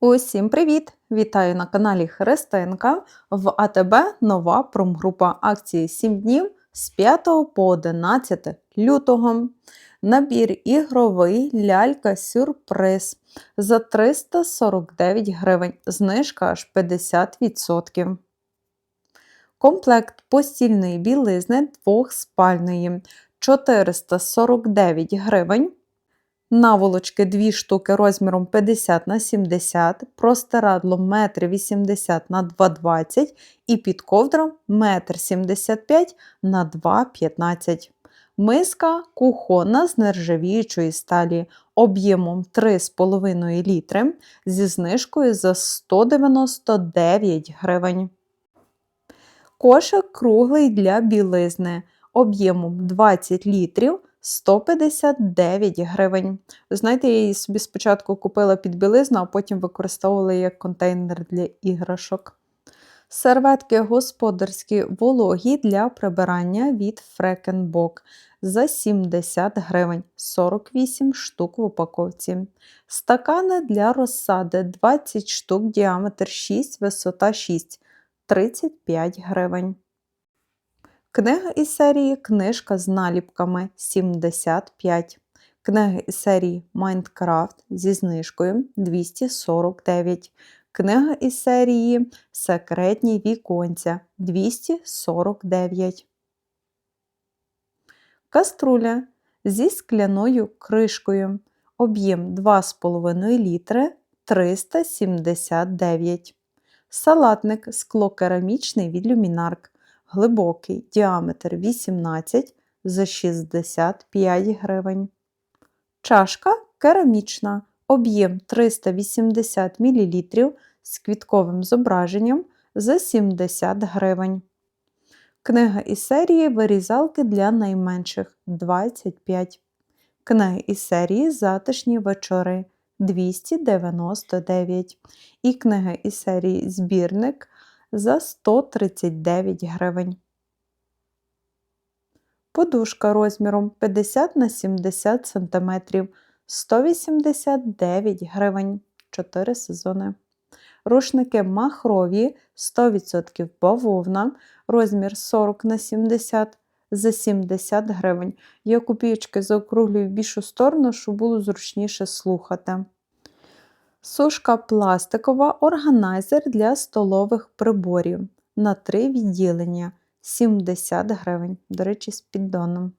Усім привіт! Вітаю на каналі Христинка. В АТБ нова промгрупа акції 7 днів з 5 по 11 лютого. Набір ігровий лялька сюрприз за 349 гривень. Знижка аж 50%. Комплект постільної білизни двохспальної 449 гривень. Наволочки 2 штуки розміром 50 на 70, простирадло 1,80 на 2,20 і під ковдром 1,75 на 2,15 Миска кухонна з нержавіючої сталі об'ємом 3,5 літри зі знижкою за 199 гривень. Кошик круглий для білизни об'ємом 20 літрів 159 гривень. Знаєте, я її собі спочатку купила під білизну, а потім використовувала як контейнер для іграшок. Серветки господарські вологі для прибирання від Фрекенбок за 70 гривень 48 штук в упаковці. Стакани для розсади 20 штук, діаметр 6, висота 6 35 гривень. Книга із серії Книжка з наліпками 75. Книга із серії Майнкрафт зі знижкою 249. Книга із серії Секретні віконця 249. Каструля зі скляною кришкою. Об'єм 2,5 літри 379. Салатник склокерамічний від люмінарк глибокий діаметр 18 за 65 гривень. Чашка керамічна, об'єм 380 мл з квітковим зображенням за 70 гривень. Книга із серії Вирізалки для найменших 25. Книга із серії Затишні вечори 299. І книга із серії Збірник за 139 гривень. Подушка розміром 50 на 70 см 189 гривень 4 сезони. Рушники махрові 100% бавовна, розмір 40 на 70 за 70 гривень. Я копійки заокруглюю в більшу сторону, щоб було зручніше слухати. Сушка пластикова органайзер для столових приборів. На 3 відділення 70 гривень, до речі, з піддоном.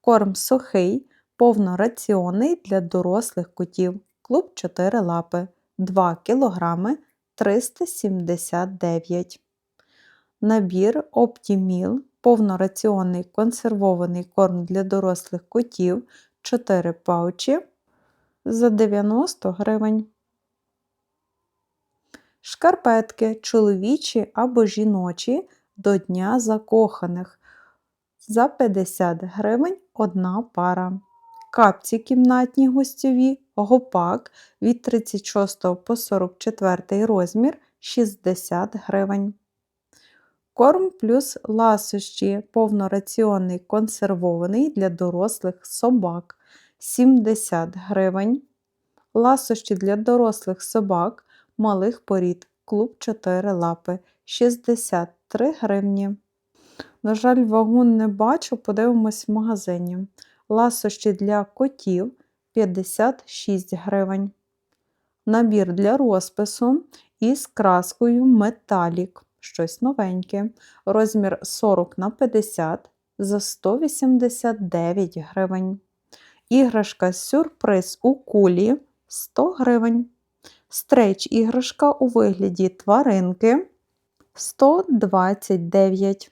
Корм сухий, повнораціонний для дорослих котів. Клуб 4 лапи. 2 кг 379 Набір Optimil, повнораціонний консервований корм для дорослих котів. 4 паучі за 90 гривень. Шкарпетки чоловічі або жіночі до Дня закоханих. За 50 гривень одна пара. Капці кімнатні гостьові, гопак від 36 по 44 розмір 60 гривень. Корм плюс ласощі повнораціонний консервований для дорослих собак 70 гривень. Ласощі для дорослих собак малих порід клуб 4 лапи 63 гривні. На жаль, вагу не бачу, подивимось в магазині. Ласощі для котів 56 гривень. Набір для розпису із краскою металік. Щось новеньке. Розмір 40 на 50 за 189 гривень. Іграшка сюрприз у кулі 100 гривень. Стрейч іграшка у вигляді тваринки 129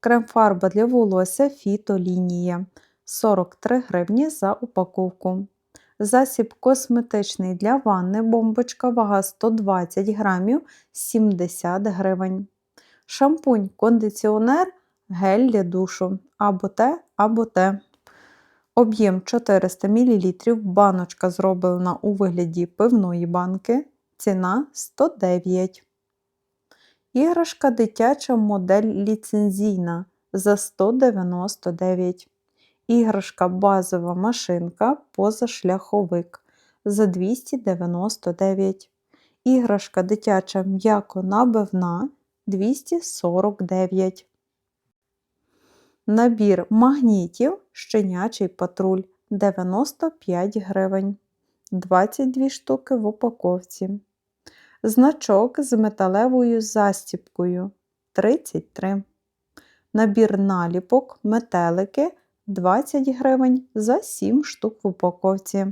Крем-фарба для волосся фітолінія 43 гривні за упаковку. Засіб косметичний для ванни бомбочка вага 120 грамів 70 гривень. Шампунь кондиціонер гель для душу або те, або те. Об'єм 400 мл, баночка зроблена у вигляді пивної банки. Ціна 109. Іграшка дитяча модель ліцензійна за 199. Іграшка базова машинка позашляховик за 299. Іграшка дитяча м'яко набивна 249. Набір магнітів щенячий патруль 95 гривень. 22 штуки в упаковці. Значок з металевою застіпкою 33. Набір наліпок, метелики 20 гривень за 7 штук в упаковці.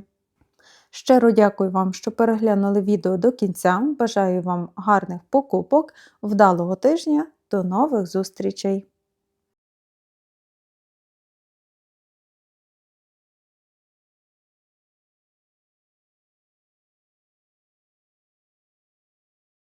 Щиро дякую вам, що переглянули відео до кінця. Бажаю вам гарних покупок, вдалого тижня. До нових зустрічей!